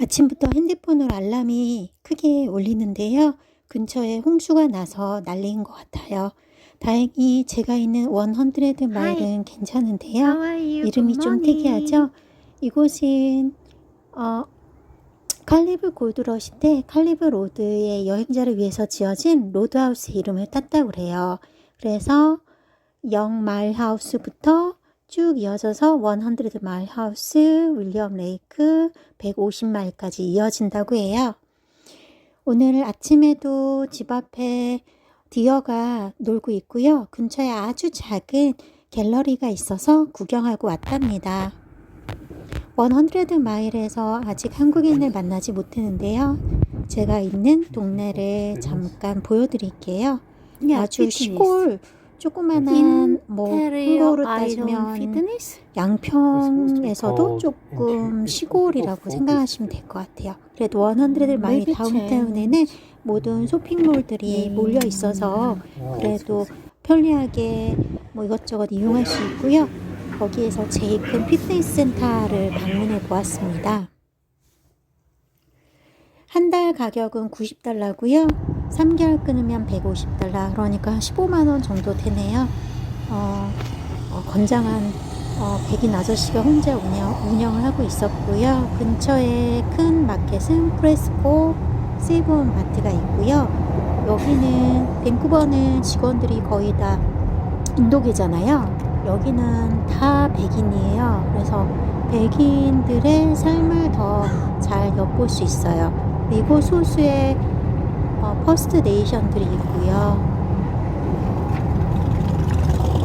아침부터 핸드폰으로 알람이 크게 울리는데요. 근처에 홍수가 나서 난리인 것 같아요. 다행히 제가 있는 100 마일은 괜찮은데요. 이름이 좀. 특이하죠? 이곳은 어, 칼리브 골드러시인데 칼리브 로드의 여행자를 위해서 지어진 로드하우스 이름을 땄다고 그래요. 그래서 0마일 하우스부터 쭉 이어져서 100 마일 하우스, 윌리엄 레이크, 150마일까지 이어진다고 해요. 오늘 아침에도 집 앞에 디어가 놀고 있고요. 근처에 아주 작은 갤러리가 있어서 구경하고 왔답니다. 100 마일에서 아직 한국인을 만나지 못했는데요. 제가 있는 동네를 잠깐 보여드릴게요. Yeah, 아주. 시골 조그만한 In 뭐 Iron 따지면? 양평에서도 called 조금 Interior 시골이라고. 생각하시면 될 것 같아요. 그래도 100 마일 Maybe 다운타운에는 모든 쇼핑몰들이 음. 몰려 있어서 어, 그래도 편리하게 뭐 이것저것 이용할 수 있고요. 거기에서 제일 큰 피트니스 센터를 방문해 보았습니다. 한 달 가격은 90달러고요. 3개월 끊으면 150달러. 그러니까 15만 원 정도 되네요. 어, 어, 건장한 어, 백인 아저씨가 혼자 운영, 운영을 하고 있었고요. 근처에 큰 마켓은 프레스코 세븐 마트가 있고요. 여기는 밴쿠버는 직원들이 거의 다 인도계잖아요. 여기는 다 백인이에요. 그래서 백인들의 삶을 더 잘 엿볼 수 있어요. 그리고 소수의 어, 퍼스트 네이션들이 있고요.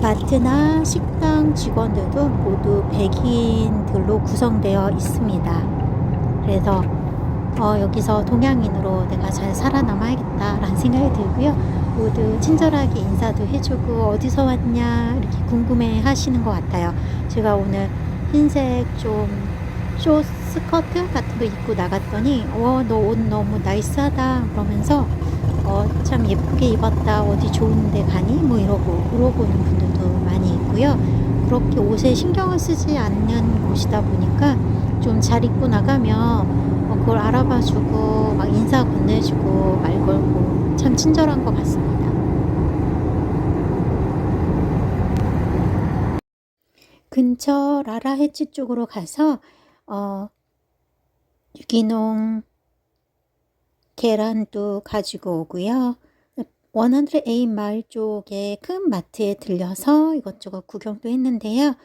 마트나 식당 직원들도 모두 백인들로 구성되어 있습니다. 그래서 어, 여기서 동양인으로 내가 잘 살아남아야겠다라는 생각이 들고요. 모두 친절하게 인사도 해주고 어디서 왔냐 이렇게 궁금해 하시는 것 같아요. 제가 오늘 흰색 좀 쇼 스커트 같은 거 입고 나갔더니 어, 너 옷 너무 나이스하다 그러면서 어, 참 예쁘게 입었다 어디 좋은데 가니 뭐 이러고 물어보는 분들도 많이 있고요. 그렇게 옷에 신경을 쓰지 않는 곳이다 보니까 좀 잘 입고 나가면 어, 그걸 알아봐주고 막 인사 건네주고 말 걸고 참 친절한 것 같습니다. 근처 라라 해치 쪽으로 가서 어, 유기농 계란도 가지고 오고요. 108 마일 쪽에 큰 마트에 들려서 이것저것 구경도 했는데요.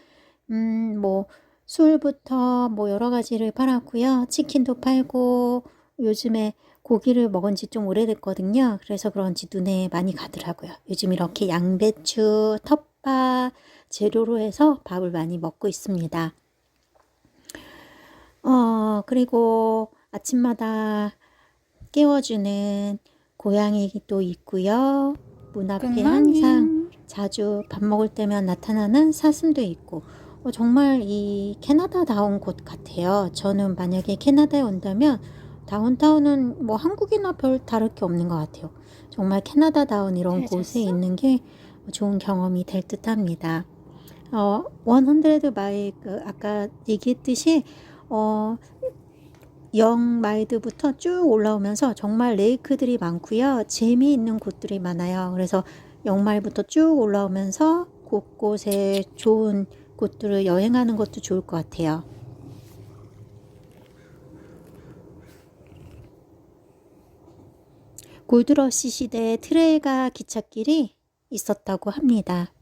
음, 뭐 술부터 뭐 여러 가지를 팔았고요. 치킨도 팔고 요즘에 고기를 먹은 지 좀 오래됐거든요. 그래서 그런지 눈에 많이 가더라고요. 요즘 이렇게 양배추, 텃밭 재료로 해서 밥을 많이 먹고 있습니다. 어, 그리고 아침마다 깨워주는 고양이도 있고요. 문 앞에 Good 항상. 자주 밥 먹을 때면 나타나는 사슴도 있고 어, 정말 이 캐나다다운 곳 같아요. 저는 만약에 캐나다에 온다면 다운타운은 뭐 한국이나 별 다를 게 없는 것 같아요. 정말 캐나다다운 이런 잘 곳에? 있는 게 좋은 경험이 될 듯합니다. 어, 100 마일 그 아까 얘기했듯이 어, 0 마일드부터 쭉 올라오면서 정말 레이크들이 많고요. 재미있는 곳들이 많아요. 그래서 0 마일부터 쭉 올라오면서 곳곳에 좋은 곳들을 여행하는 것도 좋을 것 같아요. 골드러시 시대에 트레일가 기찻길이 있었다고 합니다.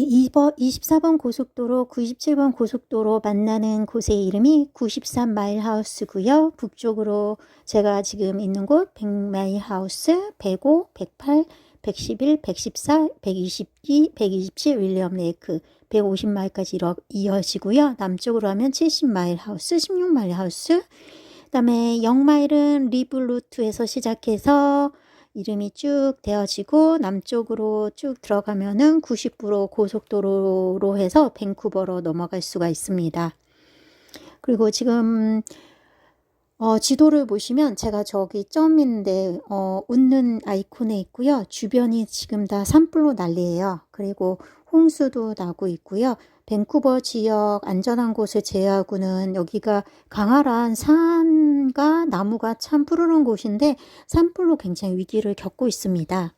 2번, 24번 고속도로, 97번 고속도로 만나는 곳의 이름이 93마일 하우스고요. 북쪽으로 제가 지금 있는 곳 100마일 하우스, 105, 108, 111, 114, 122, 127 윌리엄 레이크, 150마일까지 이어지고요. 남쪽으로 하면 70마일 하우스, 16마일 하우스, 그다음에 0마일은 리블루트에서 시작해서 이름이 쭉 되어지고 남쪽으로 쭉 들어가면은 90% 고속도로로 해서 밴쿠버로 넘어갈 수가 있습니다. 그리고 지금 어, 지도를 보시면 제가 저기 점인데 어, 웃는 아이콘에 있고요. 주변이 지금 다 산불로 난리예요. 그리고 홍수도 나고 있고요. 밴쿠버 지역 안전한 곳을 제외하고는 여기가 강활한 산과 나무가 참 푸르른 곳인데 산불로 굉장히 위기를 겪고 있습니다.